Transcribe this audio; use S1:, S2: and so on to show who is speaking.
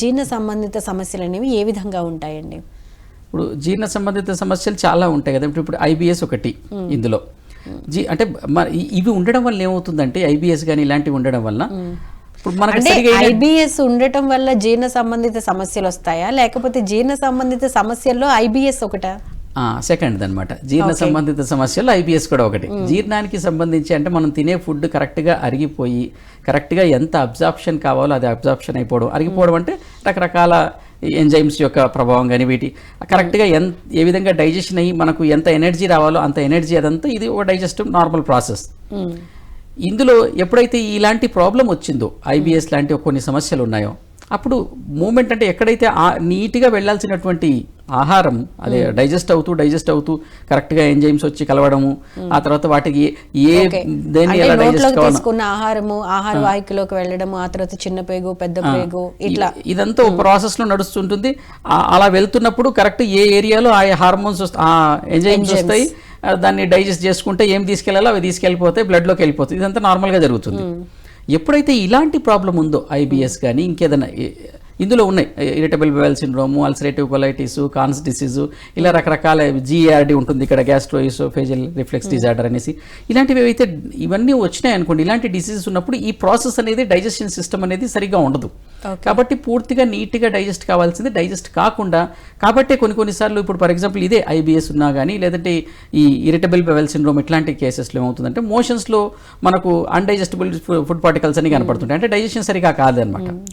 S1: జీర్ణ సంబంధిత సమస్యలు అనేవి ఏ విధంగా ఉంటాయండి?
S2: ఇప్పుడు జీర్ణ సంబంధిత సమస్యలు చాలా ఉంటాయి కదా. ఇప్పుడు ఐబిఎస్ ఒకటి ఇందులో. జీ అంటే ఇవి ఉండడం వల్ల ఏమవుతుందంటే ఐబిఎస్ కానీ ఇలాంటివి ఉండడం వల్ల
S1: ఐబిఎస్ ఉండటం వల్ల జీర్ణ సంబంధిత సమస్యలు వస్తాయా? లేకపోతే జీర్ణ సంబంధిత సమస్యల్లో ఐబిఎస్ ఒకటా?
S2: సెకండ్ అనమాట జీర్ణ సంబంధిత సమస్యలు ఐబిఎస్ కూడా ఒకటి. జీర్ణానికి సంబంధించి అంటే మనం తినే ఫుడ్ కరెక్ట్గా అరిగిపోయి కరెక్ట్గా ఎంత అబ్జార్ప్షన్ కావాలో అది అబ్జార్ప్షన్ అయిపోవడం. అరిగిపోవడం అంటే రకరకాల ఎంజైమ్స్ యొక్క ప్రభావం కానీ వీటి కరెక్ట్గా ఎంత ఏ విధంగా డైజెషన్ అయ్యి మనకు ఎంత ఎనర్జీ రావాలో అంత ఎనర్జీ అదంతా ఇది ఒక డైజెస్టివ్ నార్మల్ ప్రాసెస్. ఇందులో ఎప్పుడైతే ఇలాంటి ప్రాబ్లం వచ్చిందో ఐబిఎస్ లాంటి కొన్ని సమస్యలు ఉన్నాయో అప్పుడు మూమెంట్ అంటే ఎక్కడైతే నీట్గా వెళ్ళాల్సినటువంటి ఆహారం అదే డైజెస్ట్ అవుతూ డైజెస్ట్ అవుతూ కరెక్ట్గా ఎంజైమ్స్ వచ్చి కలవడము ఆ తర్వాత వాటికి ఏ. దేన్ని
S1: అంటే
S2: ఎలా డైజెస్ట్
S1: తీసుకున్న ఆహారము ఆహార వాహికలోకి వెళ్ళడము ఆ తర్వాత చిన్న పేగు పెద్ద పేగు ఇట్లా.
S2: ఇదంతా ప్రాసెస్లో నడుస్తుంటుంది. అలా వెళ్తున్నప్పుడు కరెక్ట్ ఏ ఏరియాలో ఆ హార్మోన్స్ ఆ ఎంజైమ్స్ వస్తాయి. దాన్ని డైజెస్ట్ చేసుకుంటే ఏం తీసుకెళ్ళాలో అవి తీసుకెళ్ళిపోతాయి blood లోకి వెళ్ళిపోతాయి ఇదంతా normal గా జరుగుతుంది. ఎప్పుడైతే ఇలాంటి ప్రాబ్లం ఉందో ఐబిఎస్ కానీ ఇంకేదైనా ఇందులో ఉన్నాయి. Irritable bowel syndrome ulcerative colitis Crohn's disease ఇలా రకరకాల జిఆర్డి ఉంటుంది ఇక్కడ గ్యాస్ట్రోయిసోఫేజల్ రిఫ్లెక్స్ డిజార్డర్ అనేసి. ఇలాంటివి అయితే ఇవన్నీ వచ్చినాయి అనుకోండి ఇలాంటి డిసీజెస్ ఉన్నప్పుడు ఈ ప్రాసెస్ అనేది డైజెషన్ సిస్టమ్ అనేది సరిగా ఉండదు. కాబట్టి పూర్తిగా నీట్గా డైజెస్ట్ కావాల్సింది డైజెస్ట్ కాకుండా కాబట్టే కొన్ని కొన్నిసార్లు ఇప్పుడు ఫర్ ఎగ్జాంపుల్ ఇదే ఐబిఎస్ ఉన్నా కానీ లేదంటే ఈ ఇరిటబుల్ బెవెల్ సిండ్రోమ్ ఇట్లాంటి కేసెస్లో ఏమవుతుందంటే మోషన్స్లో మనకు అన్డైజెస్టబుల్ ఫుడ్ పార్టికల్స్ అని కనపడుతుంటాయి. అంటే డైజెషన్ సరిగా కాదనమాట.